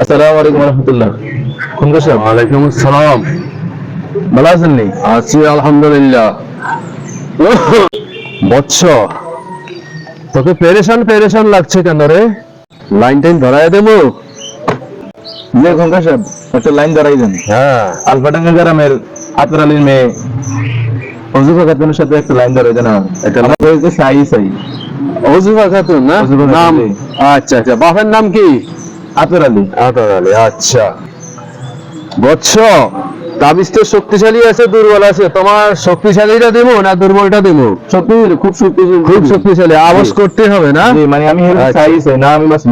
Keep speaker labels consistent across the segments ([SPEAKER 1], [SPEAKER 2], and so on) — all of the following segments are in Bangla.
[SPEAKER 1] আসসালামু আলাইকুম রহমতুল্লাহ। কোন কাছে ওয়ালাইকুম আসসালাম। ভালো আছেন নি? আছি আলহামদুলিল্লাহ। বৎস। তোকে পেরেশান পেরেশান লাগছে কেন রে? লাইন টাইন ধরায় দেবো।
[SPEAKER 2] যে খঙ্কা সাহেব একটা লাইন ধরাই দেন।
[SPEAKER 1] হ্যাঁ।
[SPEAKER 2] আলফাডাঙ্গা গ্রামের আতর আলীর মেয়ে অজুফা খাতুনের সাথে একটা লাইন ধরাই দেন
[SPEAKER 1] একটা
[SPEAKER 2] আমার হয়েছে সাই সাই।
[SPEAKER 1] অজুফা খাতুন না? নাম? আচ্ছা আচ্ছা। বাপের নাম কি?
[SPEAKER 2] আতর আলী।
[SPEAKER 1] আতর আলী আচ্ছা। বৎস। তাবিজ তো শক্তিশালী আছে দুর্বল আছে। তোমার শক্তিশালীটা দেবো না দুর্বলটা দেবো?
[SPEAKER 2] সত্যি খুব সত্যি
[SPEAKER 1] খুব শক্তিশালী আওয়াজ করতে হবে না?
[SPEAKER 2] মানে আমি
[SPEAKER 1] আচ্ছা।
[SPEAKER 2] সাই সাই না আমি বাস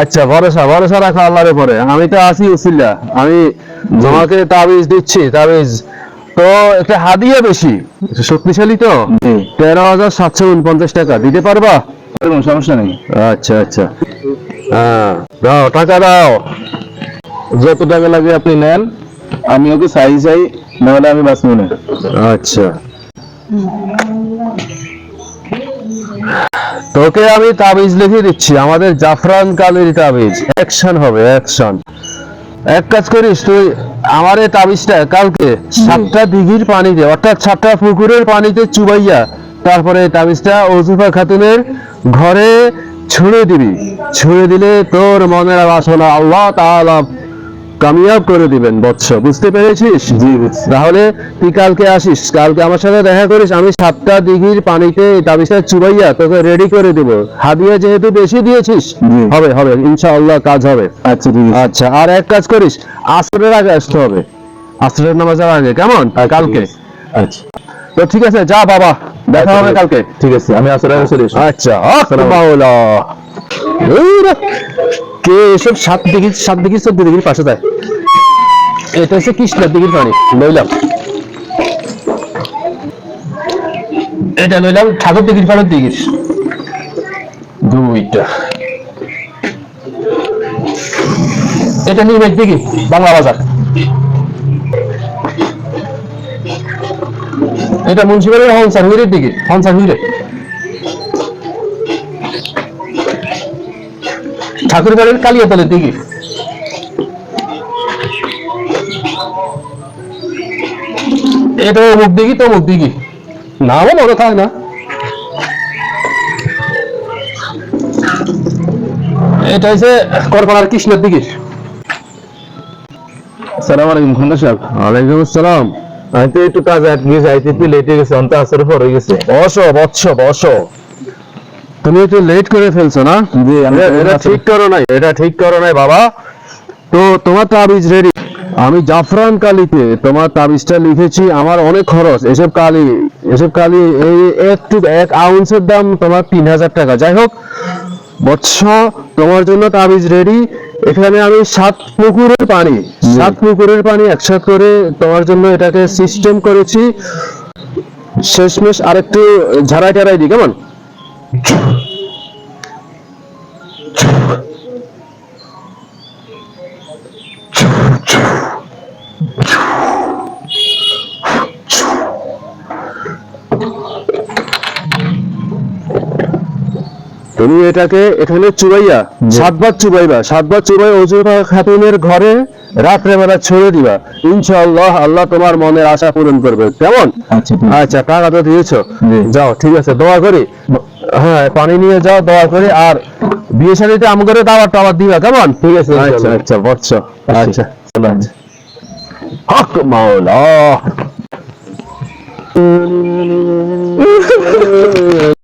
[SPEAKER 1] আচ্ছা ভরসা ভরসা রাখো আল্লাহর উপরে। আমি তো আছি উসিল্লা আমি তোমাকে তাবিজ দিচ্ছি তাবিজ। তো একটা হাদিয়া বেশি। শক্তিশালী তো? তেরো হাজার সাতশো উনপঞ্চাশ টাকা। দিতে পারবা
[SPEAKER 2] সমস্যা নেই।
[SPEAKER 1] আচ্ছা আচ্ছা। হ্যাঁ দাও টাকা দাও।
[SPEAKER 2] যত টাকা লাগে আপনি নেন। আমি ওকে সাই সাই, নাহলে আমি বাস মনে
[SPEAKER 1] আচ্ছা। তোকে আমি তাবিজ লিখে দিচ্ছি, আমাদের জাফরান কালির তাবিজ। অ্যাকশন হবে, অ্যাকশন। এক কাজ করিস, তুই আমার এই তাবিজটা কালকে সাতটা দিঘির পানিতে, অর্থাৎ সাতটা পুকুরের পানিতে চুবাইয়া তারপরে তাবিজটা ওজুফা খাতুনের ঘরে ছুঁড়ে দিবি। ছুঁড়ে দিলে তোর মনের বাসনা আল্লাহ তাআলা কামিয়াব করে দিবেন বৎস। বুঝতে পেরেছিস? তাহলে তুই কালকে আসিস কালকে আমার সাথে দেখা করিস আমি সাতটা দিঘির পানিতে তাবিজটা চুবাইয়া তোকে রেডি করে দিব। হাদিয়া যেহেতু বেশি দিয়েছিস হবে হবে ইনশাআল্লাহ কাজ হবে।
[SPEAKER 2] আচ্ছা
[SPEAKER 1] আচ্ছা আর এক কাজ করিস আসরের আগে আসতে হবে। আসরের নামাজের আগে কেমন? কালকে?
[SPEAKER 2] আচ্ছা।
[SPEAKER 1] তো ঠিক আছে যা বাবা দেখা হবে কালকে।
[SPEAKER 2] ঠিক আছে আমি আসলে আগে চলে
[SPEAKER 1] আচ্ছা রে, কে এসব সাত দিঘির সাত দিঘির চোদ্দ পাশে যায় এটা হচ্ছে কৃষ্ণার দিঘির পানি, লইলাম। এটা লইলাম ঠাকুর পানির দুইটা। এটা দিঘি, বাংলা বাজার। এটা মুন্সিপালের হনসার হুইরের দিকে হনসার হুইরে। ঠাকুর বাড়ির কালিয়াতলের দিকে। এটা অমুক দিঘি তো অমুক দিঘি নামও মনে থাকে না। এটা হচ্ছে করপাড়ার কৃষ্ণের দিকে।
[SPEAKER 2] আসসালামু আলাইকুম খন্দা সাহেব।
[SPEAKER 1] ওয়ালাইকুম আসসালাম।
[SPEAKER 2] আমি তো একটু কাজ আটকে গেছে আইতে একটু লেট গেছে অন্ত আসর পর হয়ে গেছে।
[SPEAKER 1] বসো বৎস বসো। তুমি একটু লেট করে ফেলছো না? এটা- এটা ঠিক করো নাই এটা ঠিক করো নাই বাবা। তো তোমার তাবিজ রেডি আমি জাফরান কালিতে তোমার তাবিজটা লিখেছি আমার অনেক খরচ। এসব কালি এসব কালি এই একটু এক আউন্সের দাম তোমার তিন হাজার টাকা। যাই হোক বৎস তোমার জন্য তাবিজ রেডি এখানে আমি সাত পুকুরের পানি সাত পুকুরের পানি একসাথে করে তোমার জন্য এটাকে সিস্টেম করেছি। শেষমেশ আরেকটু ঝাড়াই টাড়াই দিই কেমন? Çok. তুমি এটাকে এখানে চুবাইয়া সাতবার চুবাইবা সাতবার চুবাই অজুফা খাতুনের ঘরে রাত্রে বেলা ছেড়ে দিবা। ইনশাআল্লাহ আল্লাহ তোমার মনের আশা পূরণ করবে। কেমন?
[SPEAKER 2] আচ্ছা
[SPEAKER 1] আচ্ছা টাকা তো দিয়েছ। যাও ঠিক আছে দোয়া করি। হ্যাঁ পানি নিয়ে যাও দোয়া করি। আর বিয়ে শাড়িতে আম করে দাওয়ার টাওয়ার দিবা কেমন?
[SPEAKER 2] ঠিক আছে,
[SPEAKER 1] আচ্ছা। আচ্ছা আচ্ছা
[SPEAKER 2] আচ্ছা।
[SPEAKER 1] আচ্ছা। হক মাওলা।